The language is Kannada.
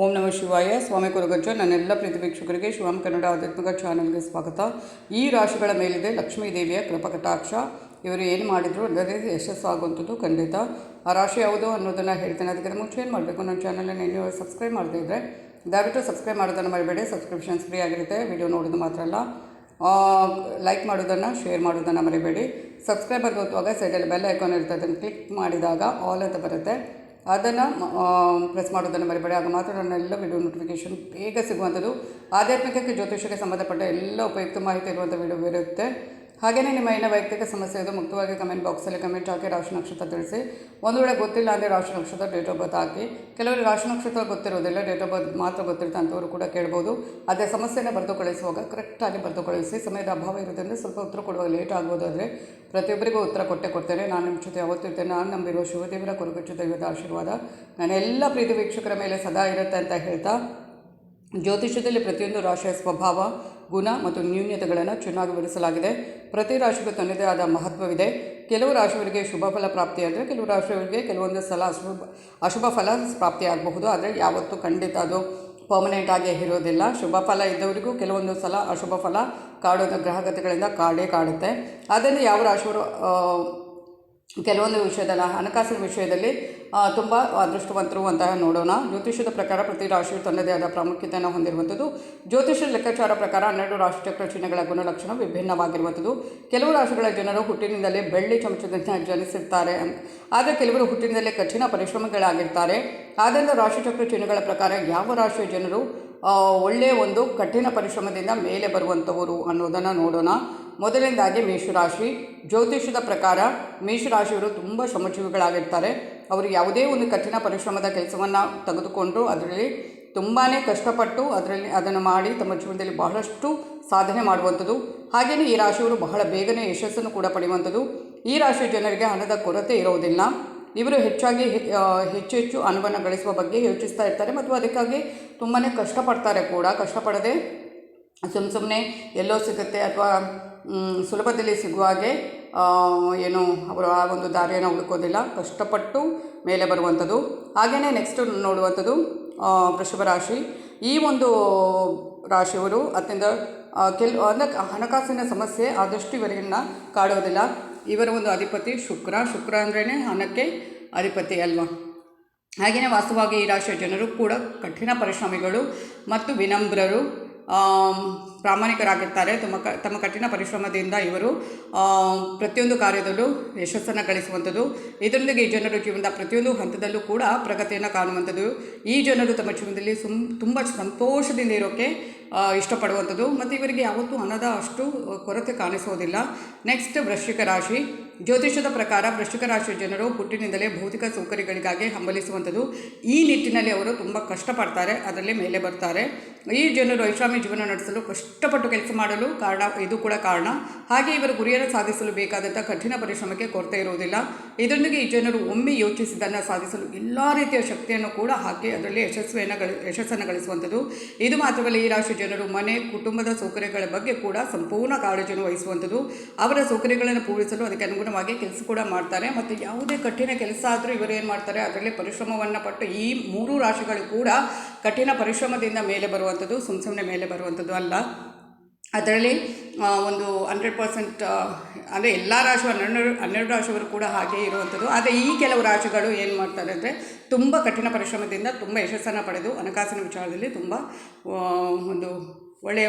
ಓಂ ನಮಃ ಶಿವಾಯ. ಸ್ವಾಮಿ ಕುರುಗಜ್ಜ, ನನ್ನೆಲ್ಲ ಪ್ರೀತಿ ವೀಕ್ಷಕರಿಗೆ ಶಿವಂ ಕನ್ನಡ ಆಧ್ಯಾತ್ಮಿಕ ಚಾನಲ್ಗೆ ಸ್ವಾಗತ. ಈ ರಾಶಿಗಳ ಮೇಲಿದೆ ಲಕ್ಷ್ಮೀ ದೇವಿಯ ಕೃಪಕಟಾಕ್ಷ ಇವರು ಏನು ಮಾಡಿದ್ರು ಅದರಲ್ಲಿ ಯಶಸ್ಸಾಗುವಂಥದ್ದು ಖಂಡಿತ. ಆ ರಾಶಿ ಯಾವುದು ಅನ್ನೋದನ್ನು ಹೇಳ್ತೇನೆ. ಅದಕ್ಕೆ ಮುಂಚೆ ಏನು ಮಾಡಬೇಕು? ನನ್ನ ಚಾನಲನ್ನು ನೀವು ಸಬ್ಸ್ಕ್ರೈಬ್ ಮಾಡದೇ ಇದ್ದರೆ ದಯವಿಟ್ಟು ಸಬ್ಸ್ಕ್ರೈಬ್ ಮಾಡೋದನ್ನು ಮರಿಬೇಡಿ. ಸಬ್ಸ್ಕ್ರಿಪ್ಷನ್ಸ್ ಫ್ರೀ ಆಗಿರುತ್ತೆ. ವಿಡಿಯೋ ನೋಡೋದು ಮಾತ್ರ ಅಲ್ಲ. ಲೈಕ್ ಮಾಡೋದನ್ನು ಶೇರ್ ಮಾಡೋದನ್ನು ಮರಿಬೇಡಿ. ಸಬ್ಸ್ಕ್ರೈಬರ್ ಗೊತ್ತುವಾಗ ಸೈಡಲ್ಲಿ ಬೆಲ್ ಐಕಾನ್ ಇರುತ್ತೆ. ಅದನ್ನು ಕ್ಲಿಕ್ ಮಾಡಿದಾಗ ಆಲ್ ಅಂತ ಬರುತ್ತೆ. ಅದನ್ನು ಪ್ರೆಸ್ ಮಾಡೋದನ್ನು ಮರಿಬೇಡಿ. ಆಗ ಮಾತ್ರ ನನ್ನ ಎಲ್ಲ ವಿಡಿಯೋ ನೋಟಿಫಿಕೇಷನ್ ಬೇಗ ಸಿಗುವಂಥದ್ದು. ಆಧ್ಯಾತ್ಮಿಕಕ್ಕೆ ಜ್ಯೋತಿಷಕ್ಕೆ ಸಂಬಂಧಪಟ್ಟ ಎಲ್ಲ ಉಪಯುಕ್ತ ಮಾಹಿತಿ ಇರುವಂಥ ವಿಡಿಯೋ ಇರುತ್ತೆ. ಹಾಗೆಯೇ ನಿಮ್ಮ ಏನೇ ವೈಯಕ್ತಿಕ ಸಮಸ್ಯೆ ಇದೆ ಮುಕ್ತವಾಗಿ ಕಮೆಂಟ್ ಬಾಕ್ಸಲ್ಲಿ ಕಮೆಂಟ್ ಹಾಕಿ, ರಾಶಿ ನಕ್ಷತ್ರ ತಿಳಿಸಿ. ಒಂದು ವೇಳೆ ಗೊತ್ತಿಲ್ಲ ಅಂದರೆ ರಾಶಿ ನಕ್ಷತ್ರ ಡೇಟ್ ಆಫ್ ಬರ್ತ್ ಹಾಕಿ. ಕೆಲವರು ರಾಶಿ ನಕ್ಷತ್ರ ಗೊತ್ತಿರೋದಿಲ್ಲ ಡೇಟ್ ಆಫ್ ಬರ್ತ್ ಮಾತ್ರ ಗೊತ್ತಿರುತ್ತೆ ಅಂಥವ್ರು ಕೂಡ ಕೇಳ್ಬೋದು. ಅದೇ ಸಮಸ್ಯೆನ ಬರೆದು ಕಳಿಸುವಾಗ ಕರೆಕ್ಟಾಗಿ ಬರೆದು ಕಳಿಸಿ ಸಮಯದ ಅಭಾವ ಇರೋದ್ರಿಂದ ಸ್ವಲ್ಪ ಉತ್ತರ ಕೊಡುವಾಗ ಲೇಟ್ ಆಗ್ಬೋದು ಆದರೆ ಪ್ರತಿಯೊಬ್ಬರಿಗೂ ಉತ್ತರ ಕೊಟ್ಟೆ ಕೊಡ್ತೇನೆ. ನಾನು ನಿಮ್ಮ ಜೊತೆ ಯಾವತ್ತೂ ಇರ್ತೇನೆ. ನಾನು ನಂಬಿರುವ ಶಿವದೇವರ ಕುರುಗಚ್ಚು ದೈವದ ಆಶೀರ್ವಾದ. ನಾನೆಲ್ಲ ಪ್ರೀತಿ ವೀಕ್ಷಕರ ಮೇಲೆ ಸದಾ ಇರುತ್ತೆ ಅಂತ ಹೇಳ್ತಾ, ಜ್ಯೋತಿಷ್ಯದಲ್ಲಿ ಪ್ರತಿಯೊಂದು ರಾಶಿಯ ಸ್ವಭಾವ ಗುಣ ಮತ್ತು ನ್ಯೂನ್ಯತೆಗಳನ್ನು ಚೆನ್ನಾಗಿ ವಿವರಿಸಲಾಗಿದೆ. ಪ್ರತಿ ರಾಶಿಗೂ ತನ್ನದೇ ಆದ ಮಹತ್ವವಿದೆ. ಕೆಲವು ರಾಶಿಯವರಿಗೆ ಶುಭ ಫಲ ಪ್ರಾಪ್ತಿಯಾದರೆ ಕೆಲವು ರಾಶಿಯವರಿಗೆ ಕೆಲವೊಂದು ಸಲ ಅಶುಭ ಅಶುಭ ಫಲ ಪ್ರಾಪ್ತಿಯಾಗಬಹುದು ಆದರೆ ಯಾವತ್ತೂ ಖಂಡಿತ ಅದು ಪರ್ಮನೆಂಟ್ ಆಗಿ ಇರೋದಿಲ್ಲ. ಶುಭ ಫಲ ಇದ್ದವರಿಗೂ ಕೆಲವೊಂದು ಸಲ ಅಶುಭ ಫಲ ಕಾಡೋದು ಗ್ರಹಗತಿಗಳಿಂದ ಕಾಡೇ ಕಾಡುತ್ತೆ. ಅದನ್ನು ಯಾವ ರಾಶಿಯವರು ಕೆಲವೊಂದು ವಿಷಯದಲ್ಲಿ, ಹಣಕಾಸಿನ ವಿಷಯದಲ್ಲಿ ತುಂಬ ಅದೃಷ್ಟವಂತರು ಅಂತ ನೋಡೋಣ. ಜ್ಯೋತಿಷ್ಯದ ಪ್ರಕಾರ ಪ್ರತಿ ರಾಶಿಯು ತನ್ನದೇ ಆದ ಪ್ರಾಮುಖ್ಯತೆಯನ್ನು ಹೊಂದಿರುವಂಥದ್ದು. ಜ್ಯೋತಿಷ್ಯ ಲೆಕ್ಕಾಚಾರ ಪ್ರಕಾರ ಹನ್ನೆರಡು ರಾಶಿಚಕ್ರ ಚಿಹ್ನೆಗಳ ಗುಣಲಕ್ಷಣ ವಿಭಿನ್ನವಾಗಿರುವಂಥದ್ದು. ಕೆಲವು ರಾಶಿಗಳ ಜನರು ಹುಟ್ಟಿನಿಂದಲೇ ಬೆಳ್ಳಿ ಚಮಚದಂತೆ ಜನಿಸಿರ್ತಾರೆ. ಆದರೆ ಕೆಲವರು ಹುಟ್ಟಿನಿಂದಲೇ ಕಠಿಣ ಪರಿಶ್ರಮಗಳಾಗಿರ್ತಾರೆ. ಆದ್ದರಿಂದ ರಾಶಿಚಕ್ರ ಚಿಹ್ನೆಗಳ ಪ್ರಕಾರ ಯಾವ ರಾಶಿಯ ಜನರು ಒಳ್ಳೆಯ ಒಂದು ಕಠಿಣ ಪರಿಶ್ರಮದಿಂದ ಮೇಲೆ ಬರುವಂಥವರು ಅನ್ನೋದನ್ನು ನೋಡೋಣ. ಮೊದಲನೇದಾಗಿ ಮೇಷರಾಶಿ. ಜ್ಯೋತಿಷದ ಪ್ರಕಾರ ಮೇಷರಾಶಿಯವರು ತುಂಬ ಶ್ರಮಜೀವಿಗಳಾಗಿರ್ತಾರೆ. ಅವರು ಯಾವುದೇ ಒಂದು ಕಠಿಣ ಪರಿಶ್ರಮದ ಕೆಲಸವನ್ನು ತೆಗೆದುಕೊಂಡು ಅದರಲ್ಲಿ ತುಂಬಾ ಕಷ್ಟಪಟ್ಟು ಅದರಲ್ಲಿ ಅದನ್ನು ಮಾಡಿ ತಮ್ಮ ಜೀವನದಲ್ಲಿ ಬಹಳಷ್ಟು ಸಾಧನೆ ಮಾಡುವಂಥದ್ದು. ಹಾಗೆಯೇ ಈ ರಾಶಿಯವರು ಬಹಳ ಬೇಗನೆ ಯಶಸ್ಸನ್ನು ಕೂಡ ಪಡೆಯುವಂಥದ್ದು. ಈ ರಾಶಿಯ ಜನರಿಗೆ ಹಣದ ಕೊರತೆ ಇರೋದಿಲ್ಲ. ಇವರು ಹೆಚ್ಚಾಗಿ ಹೆಚ್ಚು ಹೆಚ್ಚು ಹಣವನ್ನು ಗಳಿಸುವ ಬಗ್ಗೆ ಯೋಚಿಸ್ತಾ ಇರ್ತಾರೆ ಮತ್ತು ಅದಕ್ಕಾಗಿ ತುಂಬಾ ಕಷ್ಟಪಡ್ತಾರೆ ಕೂಡ. ಕಷ್ಟಪಡದೆ ಸುಮ್ಮ ಸುಮ್ಮನೆ ಎಲ್ಲೋ ಸಿಗುತ್ತೆ ಅಥವಾ ಸುಲಭದಲ್ಲಿ ಸಿಗುವ ಹಾಗೆ ಏನು, ಅವರು ಆ ಒಂದು ದಾರಿಯನ್ನು ಹುಡುಕೋದಿಲ್ಲ. ಕಷ್ಟಪಟ್ಟು ಮೇಲೆ ಬರುವಂಥದ್ದು. ಹಾಗೆಯೇ ನೆಕ್ಸ್ಟ್ ನೋಡುವಂಥದ್ದು ವೃಷಭ ರಾಶಿ. ಈ ಒಂದು ರಾಶಿಯವರು ಅತ್ಯಂತ ಕೆಲ್, ಅಂದರೆ ಹಣಕಾಸಿನ ಸಮಸ್ಯೆ ಆದಷ್ಟು ಇವರನ್ನು ಕಾಡೋದಿಲ್ಲ ಇವರ ಒಂದು ಅಧಿಪತಿ ಶುಕ್ರ. ಶುಕ್ರ ಅಂದ್ರೇ ಹಣಕ್ಕೆ ಅಧಿಪತಿ ಅಲ್ವಾ? ಹಾಗೆಯೇ ವಾಸ್ತವವಾಗಿ ಈ ರಾಶಿಯ ಜನರು ಕೂಡ ಕಠಿಣ ಪರಿಶ್ರಮಿಗಳು ಮತ್ತು ವಿನಮ್ರರು. ಪ್ರಾಮಾಣಿಕರಾಗಿರ್ತಾರೆ. ತಮ್ಮ ಕ, ತಮ್ಮ ಕಠಿಣ ಪರಿಶ್ರಮದಿಂದ ಇವರು ಪ್ರತಿಯೊಂದು ಕಾರ್ಯದಲ್ಲೂ ಯಶಸ್ಸನ್ನು ಗಳಿಸುವಂಥದ್ದು. ಇದರೊಂದಿಗೆ ಈ ಜನರು ಜೀವನದ ಪ್ರತಿಯೊಂದು ಹಂತದಲ್ಲೂ ಕೂಡ ಪ್ರಗತಿಯನ್ನು ಕಾಣುವಂಥದ್ದು. ಈ ಜನರು ತಮ್ಮ ಜೀವನದಲ್ಲಿ ಸುಮ್, ತುಂಬ ಸಂತೋಷದಿಂದ ಇರೋಕ್ಕೆ ಇಷ್ಟಪಡುವಂಥದ್ದು. ಮತ್ತು ಇವರಿಗೆ ಯಾವತ್ತೂ ಹಣದ ಅಷ್ಟು ಕೊರತೆ ಕಾಣಿಸೋದಿಲ್ಲ. ನೆಕ್ಸ್ಟ್ ವೃಶ್ಚಿಕ ರಾಶಿ. ಜ್ಯೋತಿಷದ ಪ್ರಕಾರ ವೃಶ್ಚಿಕ ರಾಶಿಯ ಜನರು ಹುಟ್ಟಿನಿಂದಲೇ ಭೌತಿಕ ಸೌಕರ್ಯಗಳಿಗಾಗಿ ಹಂಬಲಿಸುವಂಥದ್ದು. ಈ ನಿಟ್ಟಿನಲ್ಲಿ ಅವರು ತುಂಬ ಕಷ್ಟಪಡ್ತಾರೆ, ಅದರಲ್ಲಿ ಮೇಲೆ ಬರ್ತಾರೆ. ಈ ಜನರು ಐಷಾಮಿ ಜೀವನ ನಡೆಸಲು ಕಷ್ಟಪಟ್ಟು ಕೆಲಸ ಮಾಡಲು ಕಾರಣ, ಇದು ಕೂಡ ಕಾರಣ. ಹಾಗೆ ಇವರು ಗುರಿಯನ್ನು ಸಾಧಿಸಲು ಬೇಕಾದಂಥ ಕಠಿಣ ಪರಿಶ್ರಮಕ್ಕೆ ಕೊರತೆ ಇರುವುದಿಲ್ಲ. ಇದರೊಂದಿಗೆ ಈ ಜನರು ಒಮ್ಮೆ ಯೋಚಿಸಿದ್ದನ್ನು ಸಾಧಿಸಲು ಎಲ್ಲ ರೀತಿಯ ಶಕ್ತಿಯನ್ನು ಕೂಡ ಹಾಕಿ ಅದರಲ್ಲಿ ಯಶಸ್ವಿಯನ್ನು ಗಳ ಯಶಸ್ಸನ್ನು ಗಳಿಸುವಂಥದ್ದು. ಇದು ಮಾತ್ರವಲ್ಲ, ಈ ರಾಶಿ ಜನರು ಮನೆ, ಕುಟುಂಬದ ಸೌಕರ್ಯಗಳ ಬಗ್ಗೆ ಕೂಡ ಸಂಪೂರ್ಣ ಕಾಳಜಿಯನ್ನು ವಹಿಸುವಂಥದ್ದು. ಅವರ ಸೌಕರ್ಯಗಳನ್ನು ಪೂರೈಸಲು ಅದಕ್ಕೆ ಅನುಗುಣವಾಗಿ ಕೆಲಸ ಕೂಡ ಮಾಡ್ತಾರೆ. ಮತ್ತು ಯಾವುದೇ ಕಠಿಣ ಕೆಲಸ ಆದರೂ ಇವರು ಏನು ಮಾಡ್ತಾರೆ? ಅದರಲ್ಲಿ ಪರಿಶ್ರಮವನ್ನು ಪಟ್ಟು ಈ ಮೂರು ರಾಶಿಗಳು ಕೂಡ ಕಠಿಣ ಪರಿಶ್ರಮದಿಂದ ಮೇಲೆ ಬರುವಂಥದ್ದು ಸುಮ್ಸುಮ್ಮನೆ ಮೇಲೆ ಬರುವಂಥದ್ದು ಅಲ್ಲ. ಅದರಲ್ಲಿ ಒಂದು ಹಂಡ್ರೆಡ್ ಪರ್ಸೆಂಟ್ ಅಂದರೆ ಎಲ್ಲ ರಾಶಿ ಹನ್ನೆರಡು ಹನ್ನೆರಡು ರಾಶಿಯವರು ಕೂಡ ಹಾಗೆ ಇರುವಂಥದ್ದು. ಆದರೆ ಈ ಕೆಲವು ರಾಶಿಗಳು ಏನು ಮಾಡ್ತಾರೆ ಅಂದರೆ ತುಂಬ ಕಠಿಣ ಪರಿಶ್ರಮದಿಂದ ತುಂಬ ಯಶಸ್ಸನ್ನು ಪಡೆದು ಹಣಕಾಸಿನ ವಿಚಾರದಲ್ಲಿ ತುಂಬ ಒಂದು ಒಳ್ಳೆಯ